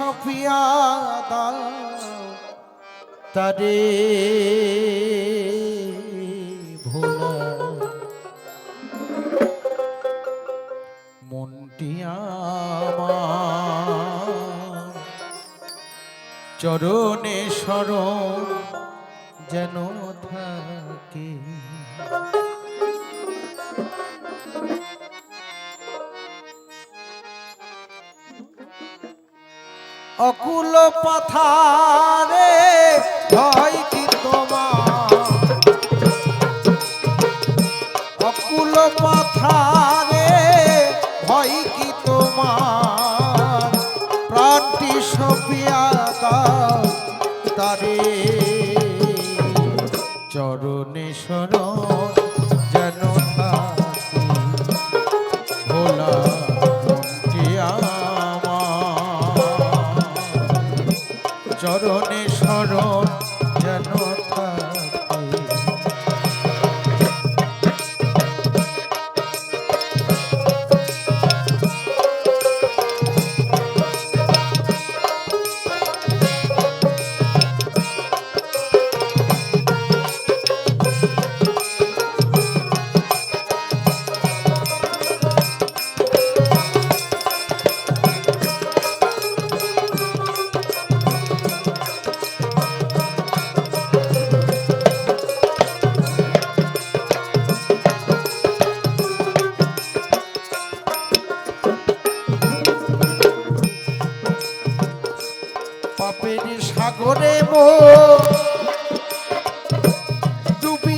সপিয়া তারে ভোলা। মন্টিয়া চরণে শরণ যেন থাকে। অকুল পথারে ভয় কি তোমার? অকুল পথারে ভয় কি তোমার? প্রাণটি সপিয়া তারে। চরণে শরণ যেন ভোলা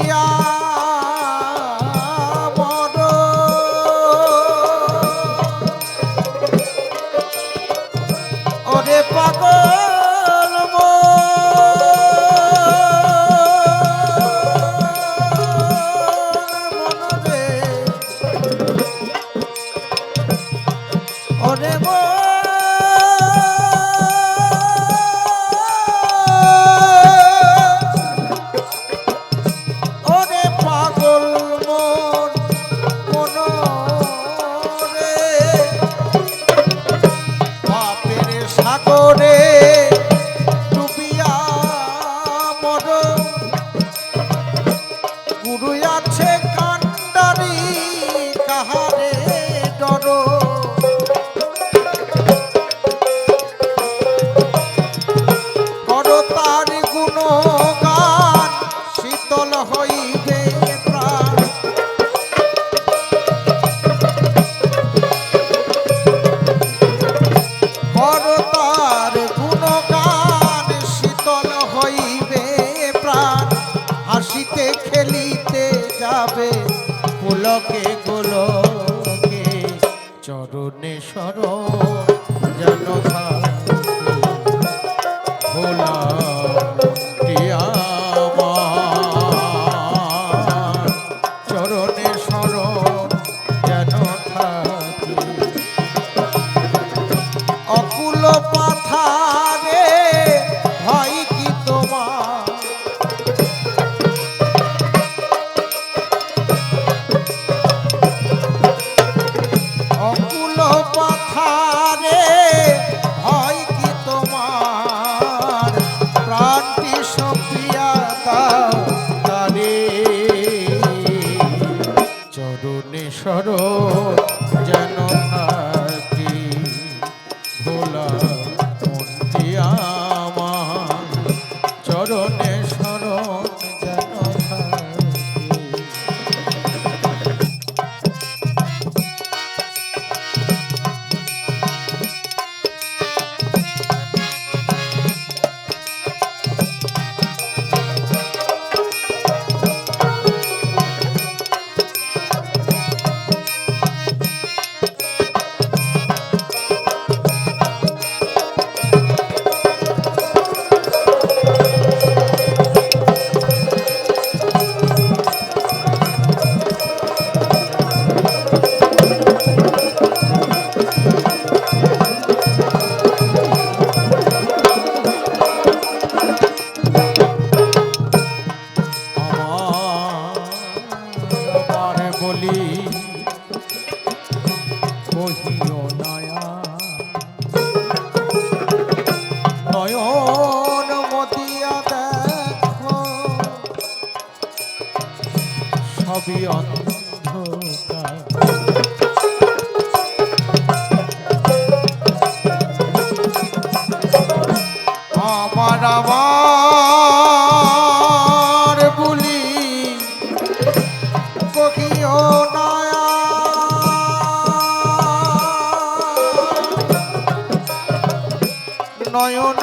yeah. লোকে গোলকে। চরণে সর যেন ভোলা নয়ন মতিয়া দেখো। সবই অন্ধকার। আমার আমার নয়ন